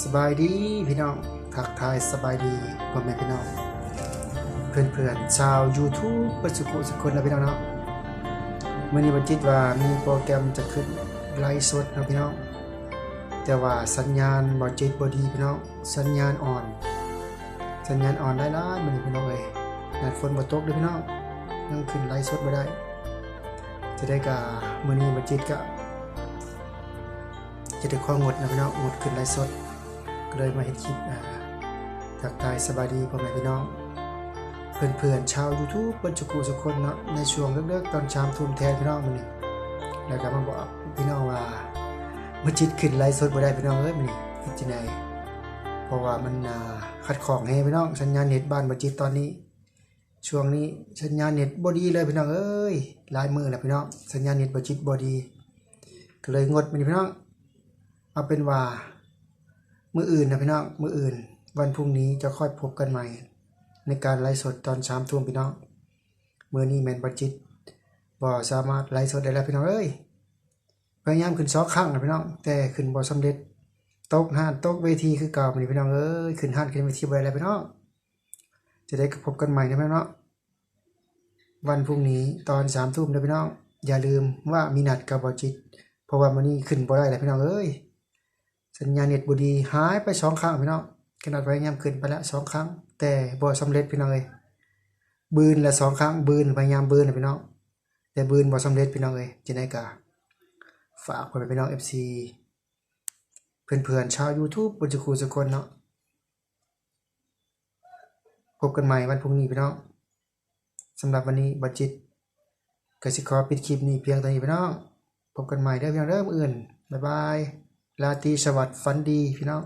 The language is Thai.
สบายดีพี่น้องทักทายสบายดีพ่อแม่พี่น้อง เพื่อนๆชาว YouTube ประสุกุสุคนนะพี่น้องเนาะมื่อนี้วันจิตว่ามีโปรแกรมจะขึ้นไลฟ์สดนะพี่น้อง แต่ว่าสัญญาณบอจิตบอดีพี่น้อง สัญญาณอ่อน สัญญาณอ่อนได้ล้มันนี้พี่น้องเลยนัดฝนบ่ตกด้วยพี่น้องยังขึ้นไลฟ์สดไม่ได้ จะได้กะมื่อนี้บัจิตก็จะได้ข้องดนะพี่น้องงดขึ้นไลฟ์สด ก็เลยมาเห็นคลิปอ่าทักทายสบายดีพ่อแม่พี่น้อง เพื่อนๆชาว YouTube เปิ้นจุกูสุกคนเนาะในช่วงเลิกๆตอนชามทุ่มแทนพี่น้องมื้อนี้แล้วก็มาบอกพี่น้องว่าเมื่อจิตขึ้นไลฟ์สดบ่ได้พี่น้องเอ้ยมื้อนี้เฮ็ดจังไดเพราะว่ามันอ่าขัดข้องให้พี่น้องสัญญาณเน็ตบ้านบ่จิตตอนนี้ ช่วงนี้สัญญาณเน็ตบ่ดีเลยพี่น้องเอ้ยหลายมือแล้วพี่น้องสัญญาณเน็ตบ่จิตบ่ดีก็เลยงดมื้อนี้พี่น้องเอาเป็นว่า มืออื่นนะพี่น้อง มืออื่น วันพรุ่งนี้จะค่อยพบกันใหม่ ในการไลฟ์สดตอนสามทุ่มพี่น้องมือนี้แมนบัจิตบ่สามารถไลฟ์สดได้แล้วพี่น้องเอ้ยพยายามขึ้นสองครั้งนะพี่น้อง แต่ขึ้นบ่สำเร็จตกห้านตกเวทีคือเก่านี่พี่น้องเอ้ยขึ้นห้านขึ้นเวทีได้แล้วพี่น้องจะได้พบกันใหม่นะพี่น้องวันพรุ่งนี้ตอนสามทุ่มนะพี่น้อง อย่าลืมว่ามีนัดกับบอจิต เพราะว่ามื้อนี้ขึ้นบ่ได้แล้วพี่น้องเอ้ย สัญญาเน็ตบุดีหายไปสองครั้งพี่น้องขนาดพยายามขึ้นไปแล้วสองครั้ง แต่บ่สำเร็จพี่น้องเลยบืนละสองครั้งบืนพยายามบืนนะพี่น้องแต่บืนบ่สำเร็จพี่น้องเลยจะได้กะฝากไว้พี่น้อง FC เพื่อนๆชาว YouTube บนจุคูสกคนเนาะพบกันใหม่วันพรุ่งนี้พี่น้องสำหรับวันนี้บัจิตกสิขอปิดคลิปนี้เพียงเท่านี้พี่น้องพบกันใหม่เด้อพี่น้องเด้อมื้ออื่นบ๊ายบาย ลาตรีสวัสดิ์ฝันดีพี่น้อง